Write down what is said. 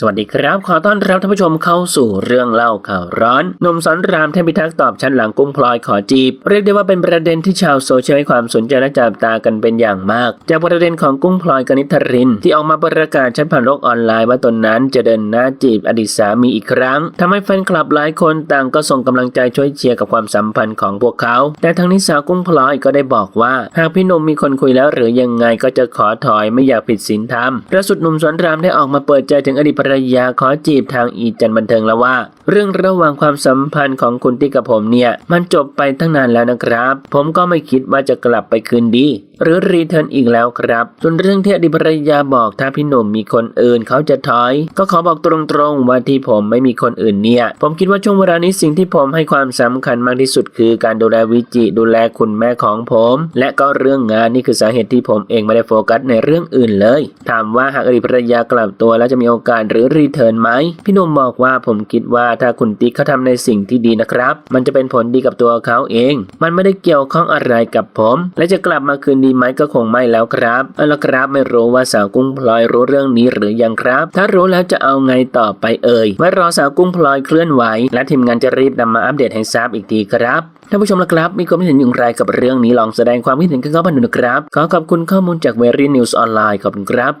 สวัสดีครับ ขอต้อนรับท่านผู้ชมเข้าสู่เรื่องเล่าข่าวร้อนนมสอนรามเทพิทักษ์ตอบชั้นหลังกุ้งพลอยขอจีบ เรียกได้ว่าเป็นประเด็นที่ชาวโซเชียลให้ความสนใจและจับตากันเป็นอย่างมาก จากประเด็นของกุ้งพลอยกนิษฐริน ที่ออกมาประกาศชัดผ่านโลกออนไลน์ว่าตนนั้นจะเดินหน้าจีบอดีตสามีอีกครั้งทำให้แฟนคลับหลายคนต่างก็ส่งกำลังใจช่วยเชียร์กับความสัมพันธ์ของพวกเขา แต่ทางนี้สาวกุ้งพลอยก็ได้บอกว่า หากพี่นมมีคนคุยแล้วหรือยังไงก็จะขอถอยไม่อยากผิดศีลธรรมล่าสุดหนุ่มสอนรามได้ออกมาเปิดใจถึงอดีตภรยาขอจีบทางอีจันบันเทิงแล้วว่า เรื่องระหว่างความสัมพันธ์ของคุณติ๊กกับผมเนี่ย มันจบไปตั้งนานแล้วนะครับ ผมก็ไม่คิดว่าจะกลับไปคืนดี หรือรีเทิร์นอีกแล้วครับ ส่วนเรื่องที่อดีตภรรยาบอกถ้าพี่หนุ่มมีคนอื่นเขาจะถอย ก็ขอบอกตรงๆว่าที่ผมไม่มีคนอื่นเนี่ย ผมคิดว่าช่วงเวลานี้สิ่งที่ผมให้ความสำคัญมากที่สุดคือการดูแลวิจิดูแลคุณแม่ของผม และก็เรื่องงานนี่คือสาเหตุที่ผมเองไม่ได้โฟกัสในเรื่องอื่นเลย ถามว่าหากอดีตภรรยากลับตัวแล้วจะมีโอกาสหรือรีเทิร์นไหมพี่หนุ่มบอกว่าผมคิดว่าถ้าคุณติ๊กเขาทำในสิ่งที่ดีนะครับ มันจะเป็นผลดีกับตัวเขาเอง มันไม่ได้เกี่ยวข้องอะไรกับผม และจะกลับมาคืนดีไหมก็คงไม่แล้วครับเอาละครับไม่รู้ว่าสาวกุ้งพลอยรู้เรื่องนี้หรือยังครับ ถ้ารู้แล้วจะเอาไงต่อไปเอ่ยไว้รอสาวกุ้งพลอยเคลื่อนไหว และทีมงานจะรีบนำมาอัปเดตให้ทราบอีกทีครับท่านผู้ชมละครับ มีความคิดเห็นอย่างไรกับเรื่องนี้ลองแสดงความคิดเห็นกันเข้ามาหน่อยนะครับ ขอขอบคุณข้อมูลจากเวรีนิวส์ออนไลน์ขอบคุณครับ